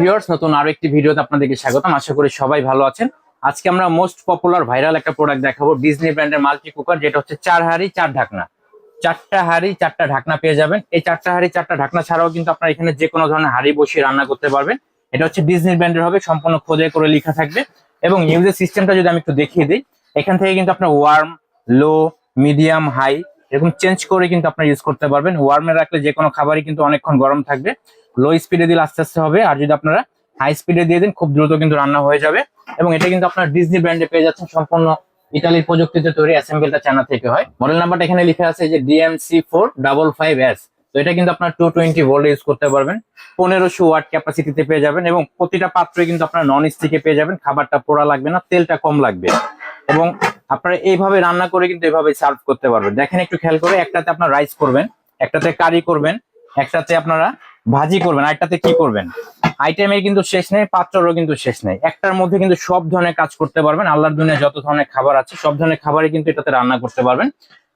Viewers নতুন আরও একটি ভিডিওতে আপনাদেরকে স্বাগতম। আশা করি সবাই ভালো আছেন। আজকে আমরা মোস্ট পপুলার ভাইরাল একটা প্রোডাক্ট দেখাবো ডিজনি ব্র্যান্ডের মাল্টি কুকার যেটা হচ্ছে চার হাড়ি, চার ঢাকনা। চারটা হাড়ি, চারটা ঢাকনা পেয়ে যাবেন। এই চারটা হাড়ি, চারটা ঢাকনা ছাড়াও কিন্তু আপনারা এখানে যে কোনো ধরনের হাড়ি বসিয়ে রান্না করতে পারবেন। এটা হচ্ছে ডিজনি ব্র্যান্ডের হবে, সম্পূর্ণ খোদাই করে লেখা থাকবে। এবং ইউজের সিস্টেমটা যদি আমি একটু দেখিয়ে দিই, এখান থেকে কিন্তু আপনার ওয়ার্ম লো মিডিয়াম হাই এরকম চেঞ্জ করে কিন্তু আপনার ইউজ করতে পারবেন। ওয়ার্মে রাখলে যে কোনো খাবারই কিন্তু অনেকক্ষণ গরম থাকবে। লো স্পিডে দিলে আস্তে আস্তে হবে। আর যদি আপনারা হাই স্পিডে দিয়ে দিন, খুব দ্রুত কিন্তু রান্না হয়ে যাবে। এবং এটা কিন্তু আপনার ডিজনি ব্র্যান্ডে পেয়ে যাচ্ছেন। সম্পূর্ণ ইতালির প্রযুক্তিতে তৈরি অ্যাসেম্বলটা চায়না থেকে হয়। মডেল নাম্বারটা এখানে লিখে আছে যে DMC four double five S তো এটা কিন্তু আপনার টু টোয়েন্টি ভোল্ট ইউজ করতে পারবেন। পনেরোশো ওয়াট ক্যাপাসিটিতে পেয়ে যাবেন এবং প্রতিটা পাত্রে কিন্তু আপনার নন স্টিকে পেয়ে যাবেন। খাবারটা পোড়া লাগবে না, তেলটা কম লাগবে। এবং আপনারা এইভাবে রান্না করে কিন্তু এভাবে সার্ভ করতে পারবেন। দেখেন একটু খেয়াল করে, একটাতে আপনার রাইস করবেন, একটাতে কারি করবেন, একটাতে আপনারা ভাজি করবেন আরেকটাতে কি করবেন? আইটেমের কিন্তু শেষ নেই, পাত্ররও কিন্তু শেষ নেই। একটার মধ্যে কিন্তু সব ধরনের কাজ করতে পারবেন। আল্লাহর দুনিয়া যত ধরনের খাবার আছে, সব ধরনের খাবারই কিন্তু এটাতে রান্না করতে পারবেন।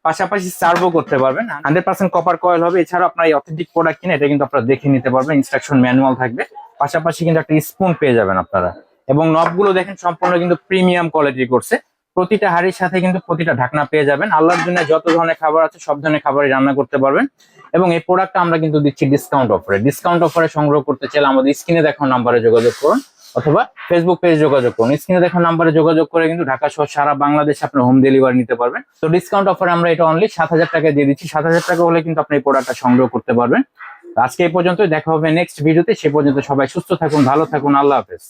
পাশাপাশি সার্ভও করতে পারবেন। হান্ড্রেড পার্সেন্ট কপার কয়েল হবে। এছাড়াও আপনার এই অথেন্টিক প্রোডাক্ট কিনে এটা কিন্তু আপনারা দেখে নিতে পারবেন। ইনস্ট্রাকশন ম্যানুয়াল থাকবে। পাশাপাশি কিন্তু একটা স্পুন পেয়ে যাবেন আপনারা। এবং নবগুলো দেখেন, সম্পূর্ণ কিন্তু প্রিমিয়াম কোয়ালিটি করছে প্রতিটা হাড়ির সাথে কিন্তু প্রতিটা ঢাকনা পেয়ে যাবেন। আল্লাহর জন্য যত ধরনের খাবার আছে, সব ধরনের খাবারই রান্না করতে পারবেন। এবং এই প্রোডাক্টটা আমরা কিন্তু দিচ্ছি ডিসকাউন্ট অফারে ডিসকাউন্ট অফারে সংগ্রহ করতে চাইলে আমাদের স্ক্রিনে দেখানো নাম্বারে যোগাযোগ করুন, অথবা ফেসবুক পেজে যোগাযোগ করুন। স্ক্রিনে দেখানো নাম্বারে যোগাযোগ করে কিন্তু ঢাকা সহ সারা বাংলাদেশে আপনার হোম ডেলিভারি নিতে পারবেন। তো ডিসকাউন্ট অফারে আমরা এটা অনলি সাত হাজার টাকা দিয়ে দিচ্ছি। সাত হাজার টাকা হলে কিন্তু আপনি এই প্রোডাক্টটা সংগ্রহ করতে পারবেন। আজকে এই পর্যন্ত দেখা হবে নেক্সট ভিডিওতে সে পর্যন্ত সবাই সুস্থ থাকুন, ভালো থাকুন। আল্লাহ হাফেজ।